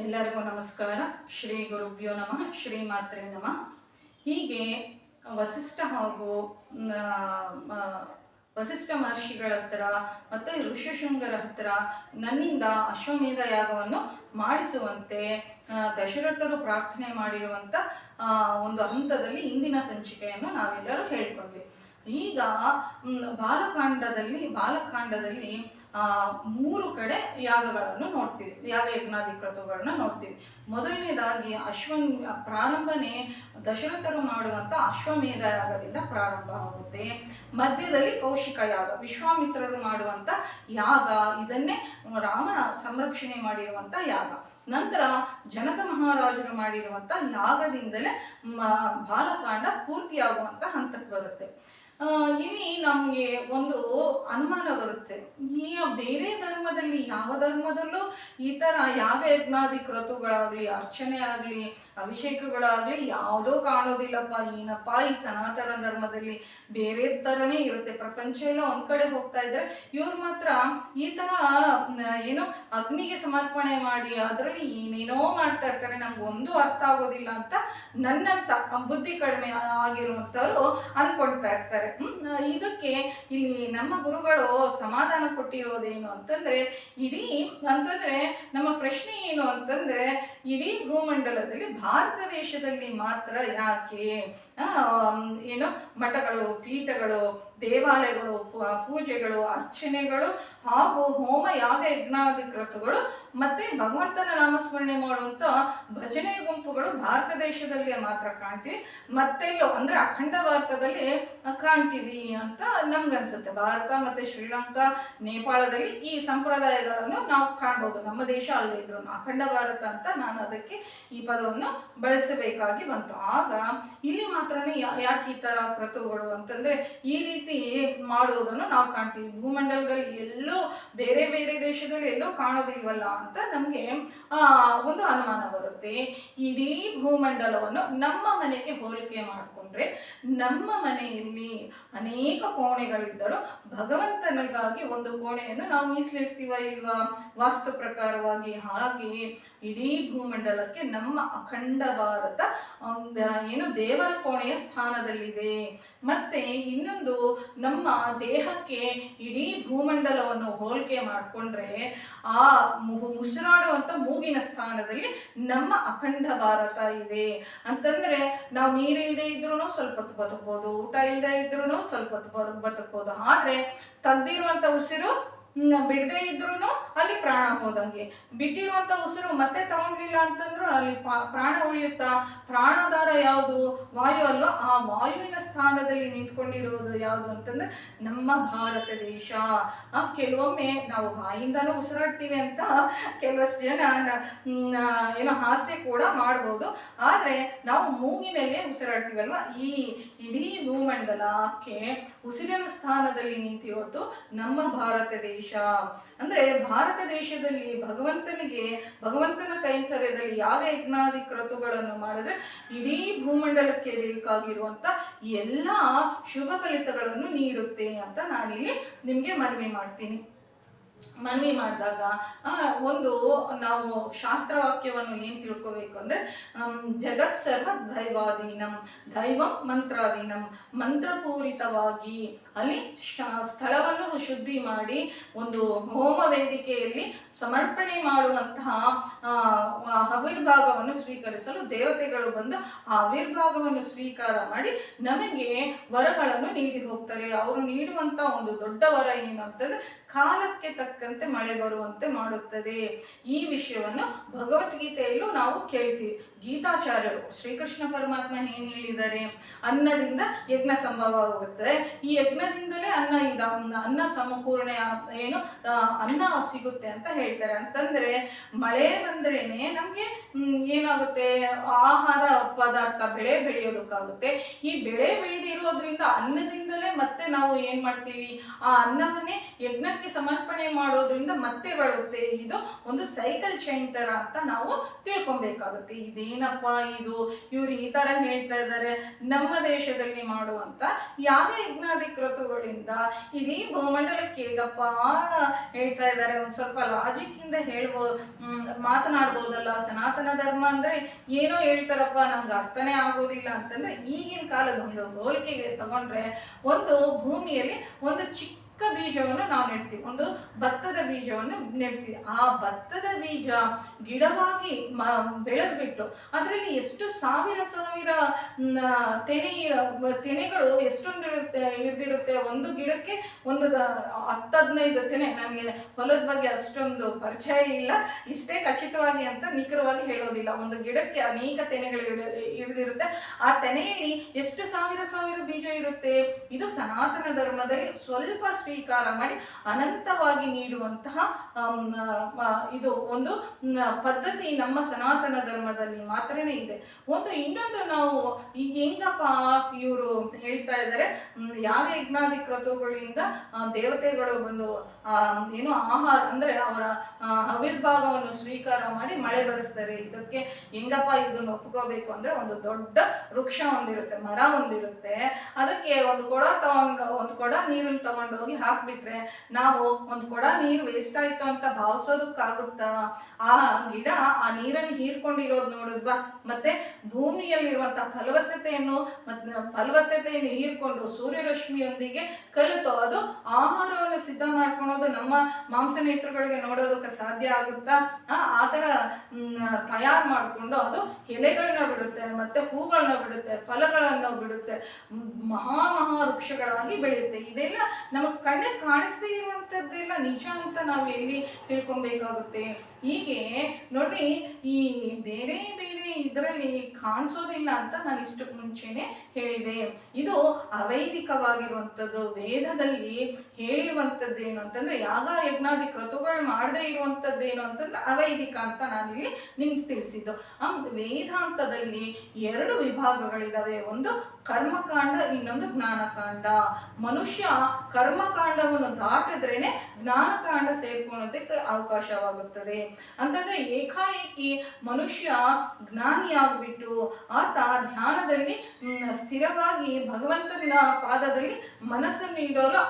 ಎಲ್ಲರಿಗೂ ನಮಸ್ಕಾರ. ಶ್ರೀ ಗುರುಭ್ಯೋ ನಮಃ, ಶ್ರೀ ಮಾತ್ರೆ ನಮಃ. ಹೀಗೆ ವಸಿಷ್ಠ ಹಾಗೂ ವಸಿಷ್ಠ ಮಹರ್ಷಿಗಳ ಹತ್ರ ಮತ್ತು ಋಷ್ಯಶೃಂಗರ ಹತ್ರ ನನ್ನಿಂದ ಅಶ್ವಮೇಧ ಯಾಗವನ್ನು ಮಾಡಿಸುವಂತೆ ದಶರಥರು ಪ್ರಾರ್ಥನೆ ಮಾಡಿರುವಂಥ ಒಂದು ಹಂತದಲ್ಲಿ ಇಂದಿನ ಸಂಚಿಕೆಯನ್ನು ನಾವೆಲ್ಲರೂ ಹೇಳ್ಕೊಂಡ್ವಿ. ಈಗ ಬಾಲಕಾಂಡದಲ್ಲಿ ಬಾಲಕಾಂಡದಲ್ಲಿ ಮೂರು ಕಡೆ ಯಾಗಗಳನ್ನು ನೋಡ್ತೀವಿ. ಯಾಗ ಯಜ್ಞಾಧಿಕೃತಗಳನ್ನ ನೋಡ್ತೀವಿ. ಮೊದಲನೇದಾಗಿ ಅಶ್ವನ್ ಪ್ರಾರಂಭನೆ ದಶರಥರು ಮಾಡುವಂಥ ಅಶ್ವಮೇಧ ಯಾಗದಿಂದ ಪ್ರಾರಂಭ ಆಗುತ್ತೆ. ಮಧ್ಯದಲ್ಲಿ ಕೌಶಿಕ ಯಾಗ, ವಿಶ್ವಾಮಿತ್ರರು ಮಾಡುವಂಥ ಯಾಗ, ಇದನ್ನೇ ರಾಮ ಸಂರಕ್ಷಣೆ ಮಾಡಿರುವಂಥ ಯಾಗ. ನಂತರ ಜನಕ ಮಹಾರಾಜರು ಮಾಡಿರುವಂಥ ಯಾಗದಿಂದಲೇ ಬಾಲಕಾಂಡ ಪೂರ್ತಿಯಾಗುವಂಥ ಹಂತಕ್ಕೆ ಬರುತ್ತೆ. ಇಲ್ಲಿ ನಮಗೆ ಒಂದು ಅನುಮಾನ ಬರುತ್ತೆ. ಈ ಬೇರೆ ಧರ್ಮದಲ್ಲಿ ಯಾವ ಧರ್ಮದಲ್ಲೂ ಈ ಥರ ಯಾವ ಯಜ್ಞಾದಿ ಕ್ರತುಗಳಾಗಲಿ ಅರ್ಚನೆ ಆಗಲಿ ಅಭಿಷೇಕಗಳಾಗಲಿ ಯಾವುದೋ ಕಾಣೋದಿಲ್ಲಪ್ಪ, ಏನಪ್ಪ ಈ ಸನಾತನ ಧರ್ಮದಲ್ಲಿ ಬೇರೆ ಥರನೇ ಇರುತ್ತೆ. ಪ್ರಪಂಚ ಎಲ್ಲ ಒಂದು ಕಡೆ ಹೋಗ್ತಾ ಇದ್ರೆ ಇವ್ರು ಮಾತ್ರ ಈ ಥರ ಏನು ಅಗ್ನಿಗೆ ಸಮರ್ಪಣೆ ಮಾಡಿ ಅದರಲ್ಲಿ ಏನೇನೋ ಮಾಡ್ತಾ ಇರ್ತಾರೆ. ನಮ್ಗೆ ಒಂದು ಅರ್ಥ ಆಗೋದಿಲ್ಲ ಅಂತ ನನ್ನಂತ ಬುದ್ಧಿ ಕಡಿಮೆ ಆಗಿರುವಂಥವ್ರು ಅನ್ಕೊಳ್ತಾ ಇರ್ತಾರೆ. ಇದಕ್ಕೆ ಇಲ್ಲಿ ನಮ್ಮ ಗುರುಗಳು ಸಮಾಧಾನ ಕೊಟ್ಟಿರೋದೇನು ಅಂತಂದ್ರೆ, ಇಡೀ ಅಂತಂದ್ರೆ ನಮ್ಮ ಪ್ರಶ್ನೆ ಏನು ಅಂತಂದ್ರೆ, ಇಡೀ ಭೂಮಂಡಲದಲ್ಲಿ ಭಾರತ ದೇಶದಲ್ಲಿ ಮಾತ್ರ ಯಾಕೆ? ಏನು ಮಠಗಳು ಪೀಠಗಳು ದೇವಾಲಯಗಳು ಪೂಜೆಗಳು ಅರ್ಚನೆಗಳು ಹಾಗೂ ಹೋಮ ಯಾಗ ಯಜ್ಞಾಧಿಕೃತಗಳು ಮತ್ತೆ ಭಗವಂತನ ನಾಮಸ್ಮರಣೆ ಮಾಡುವಂತ ಭಜನೆ ಗುಂಪುಗಳು ಭಾರತ ದೇಶದಲ್ಲಿ ಮಾತ್ರ ಕಾಣ್ತೀವಿ. ಮತ್ತೆಲ್ಲೋ ಅಂದ್ರೆ ಅಖಂಡ ಭಾರತದಲ್ಲಿ ಕಾಣ್ತೀವಿ ಅಂತ ನಮ್ಗನ್ಸುತ್ತೆ. ಭಾರತ ಮತ್ತೆ ಶ್ರೀಲಂಕಾ, ನೇಪಾಳದಲ್ಲಿ ಈ ಸಂಪ್ರದಾಯಗಳನ್ನು ನಾವು ಕಾಣ್ಬೋದು. ನಮ್ಮ ದೇಶ ಅಲ್ಲದೆ ಇದ್ರು ಅಖಂಡ ಭಾರತ ಅಂತ ನಾನು ಅದಕ್ಕೆ ಈ ಪದವನ್ನು ಬಳಸಬೇಕಾಗಿ ಬಂತು. ಆಗ ಇಲ್ಲಿ ಮಾತ್ರನೇ ಯಾಕೆ ಈ ತರ ಕೃತುಗಳು ಅಂತಂದ್ರೆ ಈ ರೀತಿ ಮಾಡುವುದನ್ನು ನಾವು ಕಾಣ್ತೀವಿ. ಭೂಮಂಡಲದಲ್ಲಿ ಎಲ್ಲೋ ಬೇರೆ ಬೇರೆ ದೇಶದಲ್ಲಿ ಎಲ್ಲೋ ಕಾಣೋದಿಲ್ವಲ್ಲ. ಅಂತ ನಮಗೆ ಒಂದು ಅನುಮಾನ ಬರುತ್ತೆ. ಇಡೀ ಭೂಮಂಡಲವನ್ನು ನಮ್ಮ ಮನೆಗೆ ಹೋಲಿಕೆ ಮಾಡಿಕೊಂಡ್ರೆ, ನಮ್ಮ ಮನೆಯಲ್ಲಿ ಅನೇಕ ಕೋಣೆಗಳಿದ್ದರೂ ಭಗವಂತನಿಗಾಗಿ ಒಂದು ಕೋಣೆಯನ್ನು ನಾವು ಮೀಸಲಿಡ್ತೀವ ಇಲ್ವಾ? ವಾಸ್ತು ಪ್ರಕಾರವಾಗಿ ಹಾಗೆ ಇಡೀ ಭೂಮಂಡಲಕ್ಕೆ ನಮ್ಮ ಅಖಂಡ ಭಾರತ ಏನು ದೇವರ ಕೋಣೆಯ ಸ್ಥಾನದಲ್ಲಿದೆ. ಮತ್ತೆ ಇನ್ನೊಂದು, ನಮ್ಮ ದೇಹಕ್ಕೆ ಇಡೀ ಭೂಮಂಡಲವನ್ನು ಹೋಲಿಕೆ ಮಾಡಿಕೊಂಡ್ರೆ, ಆ ಉಸಿರಾಡುವಂತ ಮೂಗಿನ ಸ್ಥಾನದಲ್ಲಿ ನಮ್ಮ ಅಖಂಡ ಭಾರತ ಇದೆ. ಅಂತಂದ್ರೆ, ನಾವು ನೀರಿಲ್ಲದೆ ಇದ್ರೂ ಸ್ವಲ್ಪ ಹೊತ್ತು ಬದುಕ್ಬೋದು, ಊಟ ಇಲ್ಲದೆ ಇದ್ರೂ ಸ್ವಲ್ಪ ಹೊತ್ತು ಬದುಕ್ಬೋದು. ಆದ್ರೆ ತೆಗ್ದಿರುವಂತ ಉಸಿರು ಬಿಡದೆ ಇದ್ರೂ ಅಲ್ಲಿ ಪ್ರಾಣ ಹೋದಂಗೆ. ಬಿಟ್ಟಿರುವಂತ ಉಸಿರು ಮತ್ತೆ ತಗೊಂಡಿಲ್ಲ ಅಂತಂದ್ರು ಅಲ್ಲಿ ಪ್ರಾಣ ಉಳಿಯುತ್ತಾ? ಪ್ರಾಣಾಧಾರ ಯಾವುದು? ವಾಯು ಅಲ್ವಾ? ಆ ವಾಯುವಿನ ಸ್ಥಾನದಲ್ಲಿ ನಿಂತ್ಕೊಂಡಿರೋದು ಯಾವುದು ಅಂತಂದ್ರೆ ನಮ್ಮ ಭಾರತ ದೇಶ. ಆ, ಕೆಲವೊಮ್ಮೆ ನಾವು ಬಾಯಿಂದನೂ ಉಸಿರಾಡ್ತೀವಿ ಅಂತ ಕೆಲವಷ್ಟು ಜನ ಏನೋ ಹಾಸ್ಯ ಕೂಡ ಮಾಡ್ಬೋದು. ಆದರೆ ನಾವು ಮೂಗಿನಲ್ಲೇ ಉಸಿರಾಡ್ತೀವಲ್ವ? ಈ ಇಡೀ ಭೂಮಂಡಲಕ್ಕೆ ಉಸಿರಿನ ಸ್ಥಾನದಲ್ಲಿ ನಿಂತಿರೋದು ನಮ್ಮ ಭಾರತ ದೇಶ. ಅಂದ್ರೆ ಭಾರತ ದೇಶದಲ್ಲಿ ಭಗವಂತನಿಗೆ, ಭಗವಂತನ ಕೈಂಕರ್ಯದಲ್ಲಿ ಯಾವ ಯಜ್ಞಾದಿ ಕ್ರತುಗಳನ್ನು ಮಾಡಿದ್ರೆ ಇಡೀ ಭೂಮಂಡಲಕ್ಕೆ ಬೇಕಾಗಿರುವಂತ ಎಲ್ಲ ಶುಭ ಫಲಿತಗಳನ್ನು ನೀಡುತ್ತೆ ಅಂತ ನಾನಿಲ್ಲಿ ನಿಮಗೆ ಮನವಿ ಮಾಡ್ತೀನಿ. ಮನವಿ ಮಾಡಿದಾಗ ಒಂದು ನಾವು ಶಾಸ್ತ್ರವಾಕ್ಯವನ್ನು ಏನು ತಿಳ್ಕೋಬೇಕು ಅಂದರೆ ಜಗತ್ ಸರ್ವ ದೈವಾಧೀನಂ ದೈವಂ ಮಂತ್ರಾಧೀನಂ, ಮಂತ್ರಪೂರಿತವಾಗಿ ಅಲ್ಲಿ ಸ್ಥಳವನ್ನು ಶುದ್ಧಿ ಮಾಡಿ ಒಂದು ಹೋಮ ವೇದಿಕೆಯಲ್ಲಿ ಸಮರ್ಪಣೆ ಮಾಡುವಂತಹ ಆವಿರ್ಭಾಗವನ್ನು ಸ್ವೀಕರಿಸಲು ದೇವತೆಗಳು ಬಂದು ಆ ಆವಿರ್ಭಾಗವನ್ನು ಸ್ವೀಕಾರ ಮಾಡಿ ನಮಗೆ ವರಗಳನ್ನು ನೀಡಿ ಹೋಗ್ತಾರೆ. ಅವರು ನೀಡುವಂತ ಒಂದು ದೊಡ್ಡ ವರ ಏನು ಕಾಲಕ್ಕೆ ತಕ್ಕಂತೆ ಮಳೆ ಬರುವಂತೆ ಮಾಡುತ್ತದೆ. ಈ ವಿಷಯವನ್ನು ಭಗವದ್ಗೀತೆಯಲ್ಲೂ ನಾವು ಕೇಳ್ತೀವಿ. ಗೀತಾಚಾರ್ಯರು, ಶ್ರೀಕೃಷ್ಣ ಪರಮಾತ್ಮ ಏನ್ ಹೇಳಿದ್ದಾರೆ? ಅನ್ನದಿಂದ ಯಜ್ಞ ಸಂಭವ ಆಗುತ್ತೆ ಈ ಯಜ್ಞದಿಂದಲೇ ಅನ್ನ ಇದ, ಅನ್ನ ಸಮಪೂರ್ಣ ಏನು ಅನ್ನ ಸಿಗುತ್ತೆ ಅಂತ ಹೇಳ್ತಾರೆ. ಅಂತಂದ್ರೆ, ಮಳೆ ಬಂದ್ರೇನೆ ನಮ್ಗೆ ಏನಾಗುತ್ತೆ? ಆಹಾರ ಪದಾರ್ಥ, ಬೆಳೆ ಬೆಳೆಯೋದಕ್ಕಾಗುತ್ತೆ. ಈ ಬೆಳೆ ಬೆಳೆದಿರೋದ್ರಿಂದ ಅನ್ನದಿಂದಲೇ ಮತ್ತೆ ನಾವು ಏನ್ ಮಾಡ್ತೀವಿ? ಆ ಅನ್ನವನ್ನೇ ಯಜ್ಞಕ್ಕೆ ಸಮರ್ಪಣೆ ಮಾಡೋದ್ರಿಂದ ಮತ್ತೆ ಬರುತ್ತೆ. ಇದು ಒಂದು ಸೈಕಲ್ ಚೈನ್ ತರ ಅಂತ ನಾವು ತಿಳ್ಕೊಬೇಕಾಗುತ್ತೆ. ಇದೇನಪ್ಪ ಇದು? ಇವ್ರು ಈ ತರ ಹೇಳ್ತಾ ಇದ್ದಾರೆ ನಮ್ಮ ದೇಶದಲ್ಲಿ ಮಾಡುವಂತ ಯಾವ ಯಜ್ಞಾಧಿಕೃತಗಳಿಂದ ಇಡೀ ಭೂಮಂಡಲಕ್ಕೆ ಹೇಗಪ್ಪ ಹೇಳ್ತಾ ಇದ್ದಾರೆ ಒಂದು ಸ್ವಲ್ಪ ಲಾಜಿಕ್ ಇಂದ ಹೇಳ್ಬೋ ಮ್, ಮಾತನಾಡ್ಬೋದಲ್ಲ. ಸನಾತನ ಧರ್ಮ ಅಂದ್ರೆ ಏನೋ ಹೇಳ್ತಾರಪ್ಪ ನಮ್ಗೆ ಅರ್ಥನೇ ಆಗೋದಿಲ್ಲ ಅಂತಂದ್ರೆ ಈಗಿನ ಕಾಲದ ಒಂದು ಹೋಲಿಕೆಗೆ ತಗೊಂಡ್ರೆ ಒಂದು ಭೂಮಿಯಲ್ಲಿ ಒಂದು ಚಿಕ್ಕ ಬೀಜವನ್ನು ನಾವು ನೆಡ್ತೀವಿ. ಒಂದು ಭತ್ತದ ಬೀಜವನ್ನು ನೆಡ್ತೀವಿ. ಆ ಭತ್ತದ ಬೀಜ ಗಿಡವಾಗಿ ಮ, ಬೆಳೆದ್ಬಿಟ್ಟು ಅದರಲ್ಲಿ ಎಷ್ಟು ಸಾವಿರ ಸಾವಿರ ತೆನೆ, ತೆನೆಗಳು ಎಷ್ಟೊಂದು ಇರುತ್ತೆ ಹಿಡ್ದಿರುತ್ತೆ ಒಂದು ಗಿಡಕ್ಕೆ ಒಂದು ಹತ್ತು ಹದಿನೈದು ತೆನೆ. ನನಗೆ ಹೊಲದ ಬಗ್ಗೆ ಅಷ್ಟೊಂದು ಪರಿಚಯ ಇಲ್ಲ. ಇಷ್ಟೇ ಖಚಿತವಾಗಿ ಅಂತ ನಿಖರವಾಗಿ ಹೇಳೋದಿಲ್ಲ. ಒಂದು ಗಿಡಕ್ಕೆ ಅನೇಕ ತೆನೆಗಳು ಹಿಡ್ದಿರುತ್ತೆ. ಆ ತೆನೆಯಲ್ಲಿ ಎಷ್ಟು ಸಾವಿರ ಸಾವಿರ ಬೀಜ ಇರುತ್ತೆ? ಇದು ಸನಾತನ ಧರ್ಮದಲ್ಲಿ ಸ್ವಲ್ಪ ಸ್ವೀಕಾರ ಮಾಡಿ ಅನಂತವಾಗಿ ನೀಡುವಂತಹ ಇದು ಒಂದು ಪದ್ಧತಿ ನಮ್ಮ ಸನಾತನ ಧರ್ಮದಲ್ಲಿ ಮಾತ್ರನೇ ಇದೆ. ಒಂದು ಇನ್ನೊಂದು ನಾವು ಹೆಂಗಪ್ಪ ಇವರು ಹೇಳ್ತಾ ಇದ್ದಾರೆ ಯಾವ ಯಜ್ಞಾದಿ ಕ್ರತುಗಳಿಂದ ದೇವತೆಗಳು ಒಂದು ಏನು ಆಹಾರ ಅಂದ್ರೆ ಅವರ ಆ, ಆವಿರ್ಭಾಗವನ್ನು ಸ್ವೀಕಾರ ಮಾಡಿ ಮಳೆ ಬರೆಸ್ತಾರೆ. ಇದಕ್ಕೆ ಹೆಂಗಪ್ಪ ಇದನ್ನು ಒಪ್ಕೋಬೇಕು ಅಂದ್ರೆ ಒಂದು ದೊಡ್ಡ ವೃಕ್ಷ ಒಂದಿರುತ್ತೆ ಮರ ಒಂದಿರುತ್ತೆ. ಅದಕ್ಕೆ ಒಂದು ಕೊಡ ತಗೊಂಡು ಒಂದು ಕೊಡ ನೀರನ್ನು ತಗೊಂಡೋಗಿ ಹಾಕ್ಬಿಟ್ರೆ ನಾವು ಒಂದು ಕೊಡ ನೀರು ವೇಸ್ಟ್ ಆಯ್ತು ಅಂತ ಭಾವಿಸೋದಕ್ಕಾಗುತ್ತಾ? ಆ ಗಿಡ, ಆ ನೀರನ್ನು ಹೀರ್ಕೊಂಡಿರೋದು ನೋಡಿದ್ವಾ? ಮತ್ತೆ ಭೂಮಿಯಲ್ಲಿರುವಂತ ಫಲವತ್ತತೆಯನ್ನು ಮತ್ತೆ ಫಲವತ್ತತೆಯನ್ನು ಹೀರ್ಕೊಂಡು ಸೂರ್ಯರಶ್ಮಿಯೊಂದಿಗೆ ಕಲಿತು ಅದು ಆಹಾರವನ್ನು ಸಿದ್ಧ ಮಾಡ್ಕೊಳೋದು ನಮ್ಮ ಮಾಂಸ ನೇತ್ರಗಳಿಗೆ ನೋಡೋದಕ್ಕೆ ಸಾಧ್ಯ ಆಗುತ್ತಾ? ಆ ಥರ ತಯಾರು ಮಾಡಿಕೊಂಡು ಅದು ಎಲೆಗಳನ್ನ ಬಿಡುತ್ತೆ, ಮತ್ತೆ ಹೂಗಳನ್ನ ಬಿಡುತ್ತೆ, ಫಲಗಳನ್ನ ಬಿಡುತ್ತೆ, ಮಹಾ ಮಹಾ ವೃಕ್ಷಗಳಾಗಿ ಬೆಳೆಯುತ್ತೆ. ಇದೆಲ್ಲ ನಮಗೆ ಕಣ್ಣಿಗೆ ಕಾಣಿಸ್ದೇ ಇರುವಂಥದ್ದೆಲ್ಲ ನಿಜ ಅಂತ ನಾವು ಎಲ್ಲಿ ತಿಳ್ಕೊಬೇಕಾಗುತ್ತೆ? ಹೀಗೆ ನೋಡಿ, ಈ ಬೇರೆ ಬೇರೆ ಇದರಲ್ಲಿ ಕಾಣಿಸೋದಿಲ್ಲ ಅಂತ ನಾನು ಇಷ್ಟಕ್ಕೆ ಮುಂಚೆನೆ ಹೇಳಿದೆ. ಇದು ಅವೈದಿಕವಾಗಿರುವಂಥದ್ದು. ವೇದದಲ್ಲಿ ಹೇಳಿರುವಂಥದ್ದು ಏನು ಅಂತಂದ್ರೆ ಯಾಗ, ಯಜ್ಞಾದಿ ಕ್ರತುಗಳು ಮಾಡದೇ ಇರುವಂಥದ್ದೇನು ಅಂತಂದ್ರೆ ಅವೈದಿಕ ಅಂತ ನಾನಿಲ್ಲಿ ನಿಮ್ಗೆ ತಿಳಿಸಿದ್ದು. ವೇದಾಂತದಲ್ಲಿ ಎರಡು ವಿಭಾಗಗಳಿದಾವೆ. ಒಂದು ಕರ್ಮಕಾಂಡ, ಇನ್ನೊಂದು ಜ್ಞಾನಕಾಂಡ. ಮನುಷ್ಯ ಕರ್ಮಕಾಂಡವನ್ನು ದಾಟಿದ್ರೇನೆ ಜ್ಞಾನಕಾಂಡ ಸೇರ್ಕೊಳ್ಳೋದಕ್ಕೆ ಅವಕಾಶವಾಗುತ್ತದೆ. ಅಂತಂದ್ರೆ ಏಕಾಏಕಿ ಮನುಷ್ಯ ಜ್ಞಾನಿಯಾಗ್ಬಿಟ್ಟು ಆತ ಧ್ಯಾನದಲ್ಲಿ ಸ್ಥಿರವಾಗಿ ಭಗವಂತನ ಪಾದದಲ್ಲಿ ಮನಸ್ಸನ್ನು ಇಡೋಲು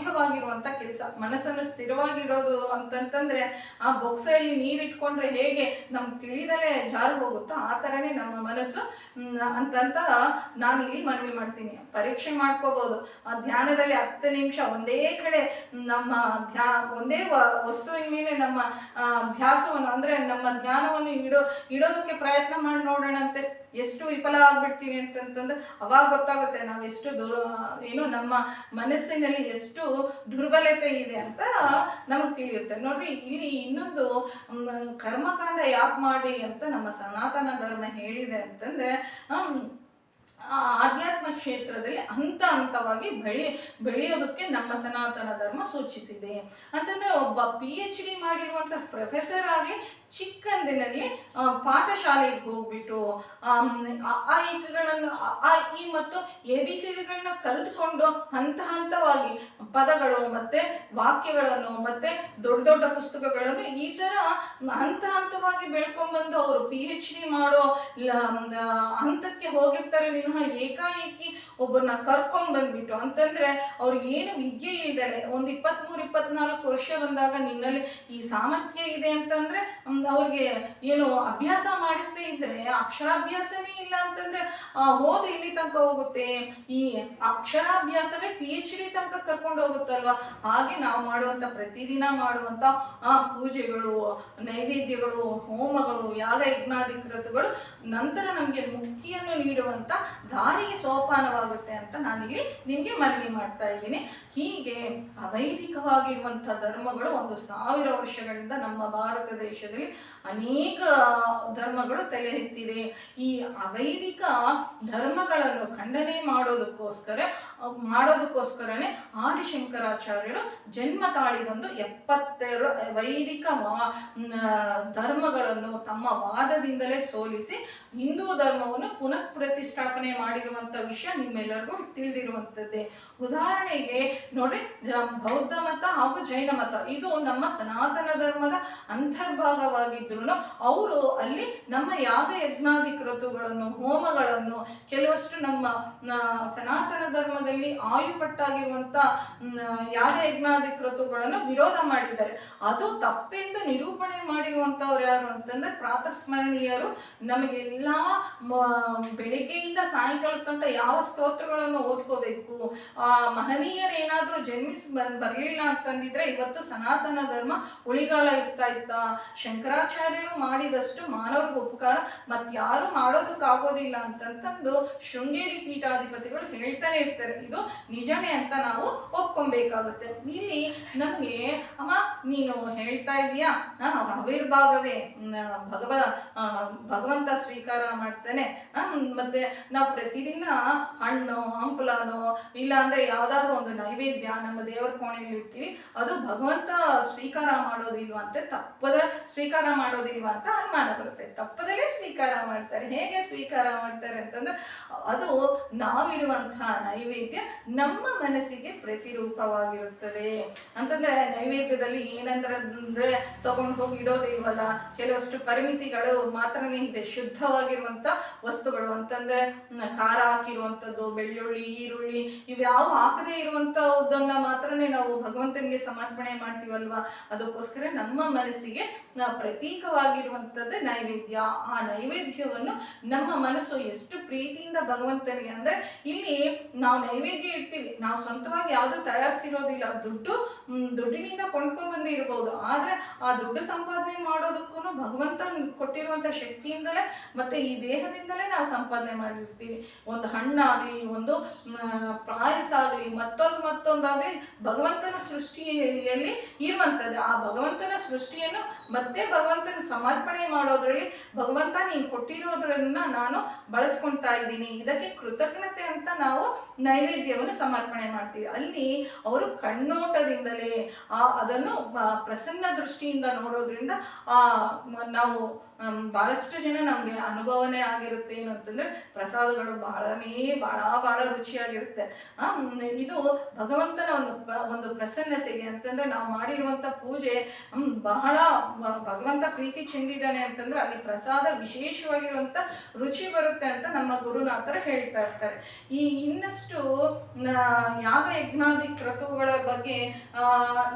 ಅಸಾಧ್ಯವಾಗಿರುವಂತ ಕೆಲಸ, ಮನಸ್ಸನ್ನು ಸ್ಥಿರವಾಗಿರೋದು ಅಂತಂತಂದ್ರೆ ಆ ಬೊಕ್ಸೆಯಲ್ಲಿ ನೀರಿಟ್ಕೊಂಡ್ರೆ ಹೇಗೆ ನಮ್ಗೆ ತಿಳಿದಲೇ ಜಾರು ಹೋಗುತ್ತೋ ಆ ಥರನೇ ನಮ್ಮ ಮನಸ್ಸು ಅಂತಂತ ನಾನು ಇಲ್ಲಿ ಮನವಿ ಮಾಡ್ತೀನಿ. ಪರೀಕ್ಷೆ ಮಾಡ್ಕೋಬಹುದು ಆ ಧ್ಯಾನದಲ್ಲಿ ಹತ್ತು ನಿಮಿಷ ಒಂದೇ ಕಡೆ ನಮ್ಮ ಧ್ಯಾ, ಒಂದೇ ವಸ್ತುವಿನ ಮೇಲೆ ನಮ್ಮ ಧ್ಯಾಸವನ್ನು, ಅಂದ್ರೆ ನಮ್ಮ ಧ್ಯಾನವನ್ನು ಇಡೋ, ಇಡೋದಕ್ಕೆ ಪ್ರಯತ್ನ ಮಾಡಿ ನೋಡೋಣಂತೆ. ಎಷ್ಟು ವಿಫಲ ಆಗ್ಬಿಡ್ತೀವಿ ಅಂತಂತಂದ್ರೆ ಅವಾಗ ಗೊತ್ತಾಗುತ್ತೆ ನಾವು ಎಷ್ಟು ದೂರ, ಏನು ನಮ್ಮ ಮನಸ್ಸಿನಲ್ಲಿ ಎಷ್ಟು ದುರ್ಬಲತೆ ಇದೆ ಅಂತ ನಮಗೆ ತಿಳಿಯುತ್ತೆ. ನೋಡ್ರಿ, ಇಲ್ಲಿ ಇನ್ನೊಂದು ಕರ್ಮಕಾಂಡ ಯಾಕೆ ಮಾಡಿ ಅಂತ ನಮ್ಮ ಸನಾತನ ಧರ್ಮ ಹೇಳಿದೆ ಅಂತಂದ್ರೆ ಆಧ್ಯಾತ್ಮ ಕ್ಷೇತ್ರದಲ್ಲಿ ಹಂತ ಹಂತವಾಗಿ ಬೆಳಿ, ಬೆಳೆಯೋದಕ್ಕೆ ನಮ್ಮ ಸನಾತನ ಧರ್ಮ ಸೂಚಿಸಿದೆ. ಅಂತಂದ್ರೆ ಒಬ್ಬ ಪಿ ಎಚ್ ಡಿ ಮಾಡಿರುವಂಥ ಪ್ರೊಫೆಸರ್ ಆಗಲಿ ಚಿಕ್ಕಂದಿನಲ್ಲಿ ಪಾಠಶಾಲೆಗೆ ಹೋಗ್ಬಿಟ್ಟು, ಆ ಇಗಳನ್ನು ಆ ಇ ಮತ್ತು ಎ, ಬಿ, ಸಿ ಡಿಗಳನ್ನ ಕಲ್ತ್ಕೊಂಡು ಹಂತ ಹಂತವಾಗಿ ಪದಗಳು ಮತ್ತೆ ವಾಕ್ಯಗಳನ್ನು ಮತ್ತೆ ದೊಡ್ಡ ದೊಡ್ಡ ಪುಸ್ತಕಗಳನ್ನು ಈ ಥರ ಹಂತ ಹಂತವಾಗಿ ಬೆಳ್ಕೊಂಡ್ಬಂದು ಅವರು ಪಿ ಎಚ್ ಡಿ ಮಾಡೋ ಹಂತಕ್ಕೆ ಹೋಗಿರ್ತಾರೆ ವಿನಃ ಏಕಾಏಕಿ ಒಬ್ಬರನ್ನ ಕರ್ಕೊಂಡ್ ಬಂದ್ಬಿಟ್ಟು ಅಂತಂದ್ರೆ ಏನು ವಿದ್ಯೆ ಇಲ್ದಲೆ, ಒಂದು ಇಪ್ಪತ್ಮೂರು, ಇಪ್ಪತ್ನಾಲ್ಕು ವರ್ಷ ಬಂದಾಗ ನಿನ್ನಲ್ಲಿ ಈ ಸಾಮರ್ಥ್ಯ ಇದೆ ಅಂತಂದ್ರೆ ಅವ್ರಿಗೆ ಏನು ಅಭ್ಯಾಸ ಮಾಡಿಸದೇ ಇದ್ರೆ ಅಕ್ಷರಾಭ್ಯಾಸನೇ ಇಲ್ಲ ಅಂತಂದ್ರೆ ಓದು ಇಲ್ಲಿ ತನಕ ಹೋಗುತ್ತೆ? ಈ ಅಕ್ಷರಾಭ್ಯಾಸವೇ ಪಿ ಎಚ್ ಡಿ ತನಕ ಕರ್ಕೊಂಡು ಹೋಗುತ್ತಲ್ವಾ? ಹಾಗೆ ನಾವು ಮಾಡುವಂತ ಪ್ರತಿದಿನ ಮಾಡುವಂತ, ಆ, ಪೂಜೆಗಳು, ನೈವೇದ್ಯಗಳು, ಹೋಮಗಳು, ಯಾಗ ಯಜ್ಞಾಧಿಕೃತಗಳು ನಂತರ ನಮಗೆ ಮುಕ್ತಿಯನ್ನು ನೀಡುವಂತ ದಾರಿಗೆ ಸೋಪಾನವಾಗುತ್ತೆ ಅಂತ ನಾನಿಲ್ಲಿ ನಿಮಗೆ ಮನವಿ ಮಾಡ್ತಾ ಇದ್ದೀನಿ. ಹೀಗೆ ಅವೈದಿಕವಾಗಿರುವಂಥ ಧರ್ಮಗಳು ಒಂದು ಸಾವಿರ ವರ್ಷಗಳಿಂದ ನಮ್ಮ ಭಾರತ ದೇಶದಲ್ಲಿ ಅನೇಕ ಧರ್ಮಗಳು ತಲೆ ಎತ್ತಿದೆ. ಈ ಅವೈದಿಕ ಧರ್ಮಗಳನ್ನು ಖಂಡನೆ ಮಾಡೋದಕ್ಕೋಸ್ಕರ, ಮಾಡೋದಕ್ಕೋಸ್ಕರನೇ ಆದಿಶಂಕರಾಚಾರ್ಯರು ಜನ್ಮ ತಾಳಿ ಬಂದು ಎಪ್ಪತ್ತೆರಡು ವೈದಿಕ ಧರ್ಮಗಳನ್ನು ತಮ್ಮ ವಾದದಿಂದಲೇ ಸೋಲಿಸಿ ಹಿಂದೂ ಧರ್ಮವನ್ನು ಪುನಃ ಪ್ರತಿಷ್ಠಾಪನೆ ಮಾಡಿರುವಂಥ ವಿಷಯ ನಿಮ್ಮೆಲ್ಲರಿಗೂ ತಿಳಿದಿರುವಂಥದ್ದೇ. ಉದಾಹರಣೆಗೆ ನೋಡ್ರಿ ಜ- ಬೌದ್ಧ ಮತ ಹಾಗೂ ಜೈನ ಮತ, ಇದು ನಮ್ಮ ಸನಾತನ ಧರ್ಮದ ಅಂತರ್ಭಾಗವಾಗಿದ್ರು ಅವರು ಅಲ್ಲಿ ನಮ್ಮ ಯಾಗ ಯಜ್ಞಾದಿ ಕೃತುಗಳನ್ನು ಹೋಮಗಳನ್ನು, ಕೆಲವಷ್ಟು ನಮ್ಮ ನ, ಸನಾತನ ಧರ್ಮದಲ್ಲಿ ಆಯುಪಟ್ಟಾಗಿರುವಂತ ಯಾರ ಯಜ್ಞಾಧಿಕೃತಗಳನ್ನು ವಿರೋಧ ಮಾಡಿದ್ದಾರೆ. ಅದು ತಪ್ಪೆಂದು ನಿರೂಪಣೆ ಮಾಡಿರುವಂತವ್ರು ಯಾರು ಅಂತಂದ್ರೆ ಪ್ರಾತಸ್ಮರಣೀಯರು. ನಮಗೆಲ್ಲ ಬೆಳಿಗ್ಗೆಯಿಂದ ಸಾಯಂಕಾಲ ತನಕ ಯಾವ ಸ್ತೋತ್ರಗಳನ್ನು ಓದ್ಕೋಬೇಕು? ಆ ಮಹನೀಯರು ಏನಾದ್ರೂ ಜನ್ಮಿಸ್ ಬರ್ಲಿಲ್ಲ ಅಂತಂದಿದ್ರೆ ಇವತ್ತು ಸನಾತನ ಧರ್ಮ ಉಳಿಗಾಲ ಇರ್ತಾ ಇತ್ತ? ಶಂಕರಾಚಾರ್ಯರು ಮಾಡಿದಷ್ಟು ಮಾನವರಿಗೆ ಉಪಕಾರ ಮತ್ಯಾರು ಮಾಡೋದಕ್ಕಾಗೋದಿಲ್ಲ ಅಂತಂತಂದು ಶೃಂಗೇರಿ ಪೀಠಾಧಿಪತಿಗಳು ಹೇಳ್ತಾನೆ ಇರ್ತಾರೆ. ಇದು ನಿಜನೇ ಅಂತ ನಾವು ಒಪ್ಕೊಬೇಕಾಗುತ್ತೆ. ಇಲ್ಲಿ ನಮಗೆ, ಅಮ್ಮ, ನೀನು ಹೇಳ್ತಾ ಇದೀಯಾ? ಆವಿರ್ಭಾಗವೇ ಭಗವ ಭಗವಂತ ಸ್ವೀಕಾರ ಮಾಡ್ತಾನೆ. ಮತ್ತೆ ನಾವು ಪ್ರತಿದಿನ ಹಣ್ಣು, ಹಂಪಲನೋ, ಇಲ್ಲ ಅಂದ್ರೆ ಯಾವ್ದಾದ್ರು ಒಂದು ನೈವೇದ್ಯ ನಮ್ಮ ದೇವರ ಕೋಣೆಯಲ್ಲಿ ಇಡ್ತೀವಿ, ಅದು ಭಗವಂತ ಸ್ವೀಕಾರ ಮಾಡೋದಿಲ್ವಾ ಅಂತ ತಪ್ಪದ ಸ್ವೀಕಾರ ಮಾಡೋದಿಲ್ವಾ ಅಂತ ಅನುಮಾನ ಬರುತ್ತೆ. ತಪ್ಪದಲ್ಲೇ ಸ್ವೀಕಾರ ಮಾಡ್ತಾರೆ. ಹೇಗೆ ಸ್ವೀಕಾರ ಮಾಡ್ತಾರೆ ಅಂತಂದ್ರೆ, ಅದು ನಾವಿಡುವಂತಹ ನೈವೇದ್ಯ ನಮ್ಮ ಮನಸ್ಸಿಗೆ ಪ್ರತಿರೂಪವಾಗಿರುತ್ತದೆ. ಅಂತಂದ್ರೆ ನೈವೇದ್ಯದಲ್ಲಿ ಏನಂದ್ರೆ ತಗೊಂಡು ಹೋಗಿ ಇಡೋದೇ ಇಲ್ವಲ್ಲ? ಕೆಲವಷ್ಟು ಪರಿಮಿತಿಗಳು ಮಾತ್ರನೇ ಇದೆ. ಶುದ್ಧವಾಗಿರುವಂತ ವಸ್ತುಗಳು ಅಂತಂದ್ರೆ ಖಾರ ಹಾಕಿರುವಂಥದ್ದು, ಬೆಳ್ಳುಳ್ಳಿ, ಈರುಳ್ಳಿ ಇವ್ಯಾವ ಹಾಕದೇ ಇರುವಂತಹದನ್ನ ಮಾತ್ರನೇ ನಾವು ಭಗವಂತನಿಗೆ ಸಮರ್ಪಣೆ ಮಾಡ್ತೀವಲ್ವಾ? ಅದಕ್ಕೋಸ್ಕರ ನಮ್ಮ ಮನಸ್ಸಿಗೆ ಪ್ರತೀಕವಾಗಿರುವಂಥದ್ದೇ ನೈವೇದ್ಯ. ಆ ನೈವೇದ್ಯವನ್ನು ನಮ್ಮ ಮನಸ್ಸು ಎಷ್ಟು ಪ್ರೀತಿಯಿಂದ ಭಗವಂತನಿಗೆ ಅಂದ್ರೆ ಇಲ್ಲಿ ನಾವು ನೈವೇದ್ಯ ಇಡ್ತೀವಿ. ನಾವು ಸ್ವಂತವಾಗಿ ಯಾವುದು ತಯಾರಿಸಿರೋದಿಲ್ಲ. ದುಡ್ಡು ದುಡ್ಡಿನಿಂದ ಕೊಂಡ್ಕೊಂಡ್ ಬಂದೇ ಇರಬಹುದು ಆದ್ರೆ ಆ ದುಡ್ಡು ಸಂಪಾದನೆ ಮಾಡೋದಕ್ಕೂ ಭಗವಂತ ಕೊಟ್ಟಿರುವಂತ ಶಕ್ತಿಯಿಂದಲೇ ಮತ್ತೆ ಈ ದೇಹದಿಂದಲೇ ನಾವು ಸಂಪಾದನೆ ಮಾಡಿರ್ತೀವಿ. ಒಂದು ಹಣ್ಣಾಗ್ಲಿ, ಒಂದು ಪ್ರಾಯಸ ಆಗ್ಲಿ ಮತ್ತೊಂದು ಮತ್ತೊಂದಾಗ್ಲಿ ಭಗವಂತನ ಸೃಷ್ಟಿಯಲ್ಲಿ ಇರುವಂತದ್ದು. ಆ ಭಗವಂತನ ಸೃಷ್ಟಿಯನ್ನು ಮತ್ತೆ ಭಗವಂತನ ಸಮರ್ಪಣೆ ಮಾಡೋದ್ರಲ್ಲಿ ಭಗವಂತ ನೀನು ಕೊಟ್ಟಿರೋದ್ರನ್ನ ನಾನು ಬಳಸ್ಕೊಳ್ತಾ ಇದ್ದೀನಿ. ಇದಕ್ಕೆ ಕೃತಜ್ಞತೆ ಅಂತ ನಾವು ನೈವೇದ್ಯವನ್ನು ಸಮರ್ಪಣೆ ಮಾಡ್ತೀವಿ. ಅಲ್ಲಿ ಅವರು ಕಣ್ಣೋಟದಿಂದಲೇ ಆ ಅದನ್ನು ಪ್ರಸನ್ನ ದೃಷ್ಟಿಯಿಂದ ನೋಡೋದ್ರಿಂದ ಆ ನಾವು ಮ್, ಬಹಳಷ್ಟು ಜನ ನಮಗೆ ಅನುಭವನೇ ಆಗಿರುತ್ತೆ ಏನು ಅಂತಂದ್ರೆ ಪ್ರಸಾದಗಳು ಬಹಳನೇ ಬಹಳ ಬಹಳ ರುಚಿಯಾಗಿರುತ್ತೆ. ಇದು ಭಗವಂತನ ಒಂದು ಒಂದು ಪ್ರಸನ್ನತೆಗೆ ಅಂತಂದ್ರೆ ನಾವು ಮಾಡಿರುವಂತ ಪೂಜೆ ಬಹಳ ಭಗವಂತ ಪ್ರೀತಿ ಚೆಂದಿದ್ದಾನೆ ಅಂತಂದ್ರೆ ಅಲ್ಲಿ ಪ್ರಸಾದ ವಿಶೇಷವಾಗಿರುವಂತ ರುಚಿ ಬರುತ್ತೆ ಅಂತ ನಮ್ಮ ಗುರುನಾಥರು ಹೇಳ್ತಾ ಇರ್ತಾರೆ. ಈ ಇನ್ನಷ್ಟು ಯಾವ ಯಜ್ಞಾದಿ ಕ್ರತುಗಳ ಬಗ್ಗೆ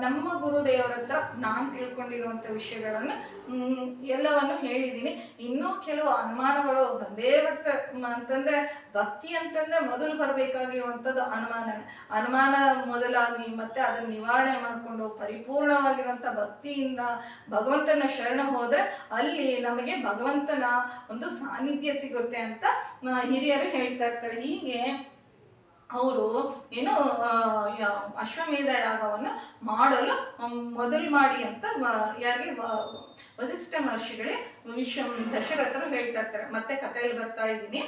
ನಮ್ಮ ಗುರುದೇವರ ಹತ್ರ ನಾನು ತಿಳ್ಕೊಂಡಿರುವಂತ ವಿಷಯಗಳನ್ನು ಎಲ್ಲವನ್ನು ಎಲ್ಲವನ್ನು ಹೇಳಿದ್ದೀನಿ. ಇನ್ನೂ ಕೆಲವು ಅನುಮಾನಗಳು ಬಂದೇ ಬರ್ತ ಅಂತಂದ್ರೆ ಭಕ್ತಿ ಅಂತಂದ್ರೆ ಮೊದಲು ಬರಬೇಕಾಗಿರುವಂಥದ್ದು ಅನುಮಾನ. ಅನುಮಾನ ಮೊದಲಾಗಿ ಮತ್ತೆ ಅದನ್ನ ನಿವಾರಣೆ ಮಾಡಿಕೊಂಡು ಪರಿಪೂರ್ಣವಾಗಿರುವಂಥ ಭಕ್ತಿಯಿಂದ ಭಗವಂತನ ಶರಣ ಹೋದ್ರೆ ಅಲ್ಲಿ ನಮಗೆ ಭಗವಂತನ ಒಂದು ಸಾನ್ನಿಧ್ಯ ಸಿಗುತ್ತೆ ಅಂತ ಹಿರಿಯರು ಹೇಳ್ತಾ ಇರ್ತಾರೆ. ಹೀಗೆ ಅವರು ಏನು ಅಶ್ವಮೇಧ ಯಾಗವನ್ನು ಮಾಡಲು ಮೊದಲು ಮಾಡಿ ಅಂತ ಯಾರಿಗೆ ವಸಿಷ್ಠ ಮಹರ್ಷಿಗಳೇ ವಿಶ್ವ ದಶರಥರು ಹೇಳ್ತಾ ಇರ್ತಾರೆ. ಮತ್ತೆ ಕಥೆಯಲ್ಲಿ ಬರ್ತಾ ಇದ್ದೀನಿ.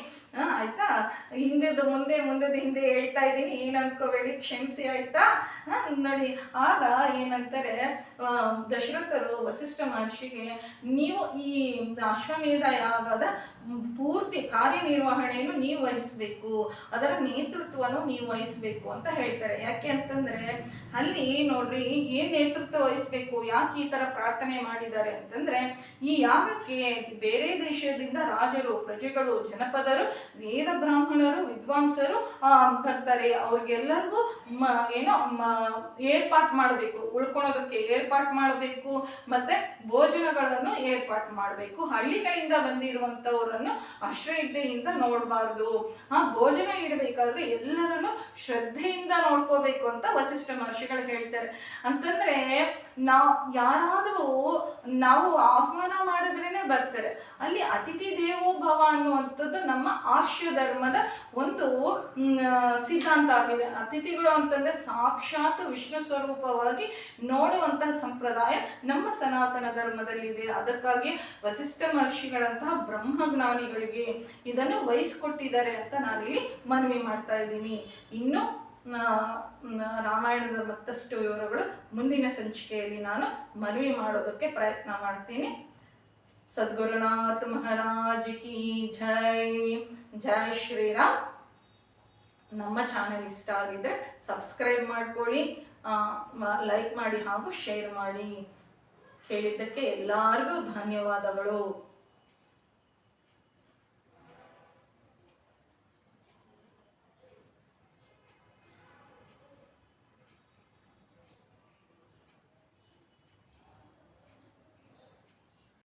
ಆಯ್ತಾ? ಹಿಂದೆದು ಮುಂದೆ, ಮುಂದೆದು ಹಿಂದೆ ಹೇಳ್ತಾ ಇದ್ದೀನಿ. ಏನು ಅಂದ್ಕೋಬೇಡಿ ಕ್ಷಮಿಸಿ, ಆಯ್ತಾ? ನೋಡಿ, ಆಗ ಏನಂತಾರೆ ದಶರಥರು ವಸಿಷ್ಠ ಮಹರ್ಷಿಗೆ, ನೀವು ಈ ಅಶ್ವಮೇಧ ಯಾಗದ ಪೂರ್ತಿ ಕಾರ್ಯನಿರ್ವಹಣೆಯನ್ನು ನೀವು ವಹಿಸಬೇಕು. ಅದರ ನೇತೃತ್ವವನ್ನು ನೀವು ವಹಿಸಬೇಕು ಅಂತ ಹೇಳ್ತಾರೆ. ಯಾಕೆ ಅಂತಂದ್ರೆ, ಅಲ್ಲಿ ನೋಡ್ರಿ, ಏನ್ ನೇತೃತ್ವ ವಹಿಸ್ಬೇಕು, ಯಾಕೆ ಈ ತರ ಪ್ರಾರ್ಥನೆ ಮಾಡಿದ್ದಾರೆ ಅಂತಂದ್ರೆ, ಈ ಯಾಗಕ್ಕೆ ಬೇರೆ ದೇಶದಿಂದ ರಾಜರು, ಪ್ರಜೆಗಳು, ಜನಪದರು, ವೇದ ಬ್ರಾಹ್ಮಣರು, ವಿದ್ವಾಂಸರು ಬರ್ತಾರೆ. ಅವ್ರಿಗೆಲ್ಲರಿಗೂ ಏನೋ ಏರ್ಪಾಟ್ ಮಾಡಬೇಕು, ಉಳ್ಕೊಳೋದಕ್ಕೆ ಏರ್ಪಾಟ್ ಮಾಡಬೇಕು, ಮತ್ತೆ ಭೋಜನಗಳನ್ನು ಏರ್ಪಾಟ್ ಮಾಡಬೇಕು. ಹಳ್ಳಿಗಳಿಂದ ಬಂದಿರುವಂತವರನ್ನು ಅಶ್ರದ್ಧೆಯಿಂದ ನೋಡಬಾರ್ದು. ಆ, ಭೋಜನ ಇಡಬೇಕಾದ್ರೆ ಎಲ್ಲರನ್ನು ಶ್ರದ್ಧೆಯಿಂದ ನೋಡ್ಕೋಬೇಕು ಅಂತ ವಸಿಷ್ಠ ಮಹರ್ಷಿಗಳು ಹೇಳ್ತಾರೆ. ಅಂತಂದ್ರೆ ನಾವು ಯಾರಾದರೂ ನಾವು ಆಹ್ವಾನ ಮಾಡಿದ್ರೇನೆ ಬರ್ತಾರೆ ಅಲ್ಲಿ ಅತಿಥಿ ದೇವೋ ಭವ ಅನ್ನುವಂಥದ್ದು ನಮ್ಮ ಆರ್ಷ್ಯ ಧರ್ಮದ ಒಂದು ಸಿದ್ಧಾಂತ ಆಗಿದೆ. ಅತಿಥಿಗಳು ಅಂತಂದ್ರೆ ಸಾಕ್ಷಾತ್ ವಿಷ್ಣು ಸ್ವರೂಪವಾಗಿ ನೋಡುವಂತಹ ಸಂಪ್ರದಾಯ ನಮ್ಮ ಸನಾತನ ಧರ್ಮದಲ್ಲಿದೆ ಅದಕ್ಕಾಗಿ ವಸಿಷ್ಠ ಮಹರ್ಷಿಗಳಂತಹ ಬ್ರಹ್ಮಜ್ಞಾನಿಗಳಿಗೆ ಇದನ್ನು ವಹಿಸ್ಕೊಟ್ಟಿದ್ದಾರೆ ಅಂತ ನಾನಿಲ್ಲಿ ಮನವಿ ಮಾಡ್ತಾ ಇದ್ದೀನಿ. ಇನ್ನು ರಾಮಾಯಣದ ಮತ್ತಷ್ಟು ವಿವರಗಳು ಮುಂದಿನ ಸಂಚಿಕೆಯಲ್ಲಿ ನಾನು ಮನವಿ ಮಾಡೋದಕ್ಕೆ ಪ್ರಯತ್ನ ಮಾಡ್ತೀನಿ. ಸದ್ಗುರುನಾಥ್ ಮಹಾರಾಜ್ ಕೀ ಜೈ. ಜೈ ಶ್ರೀರಾಮ್. ನಮ್ಮ ಚಾನೆಲ್ ಇಷ್ಟ ಆಗಿದ್ರೆ ಸಬ್ಸ್ಕ್ರೈಬ್ ಮಾಡ್ಕೊಳ್ಳಿ ಲೈಕ್ ಮಾಡಿ ಹಾಗೂ ಶೇರ್ ಮಾಡಿ. ಕೇಳಿದ್ದಕ್ಕೆ ಎಲ್ಲರಿಗೂ ಧನ್ಯವಾದಗಳು.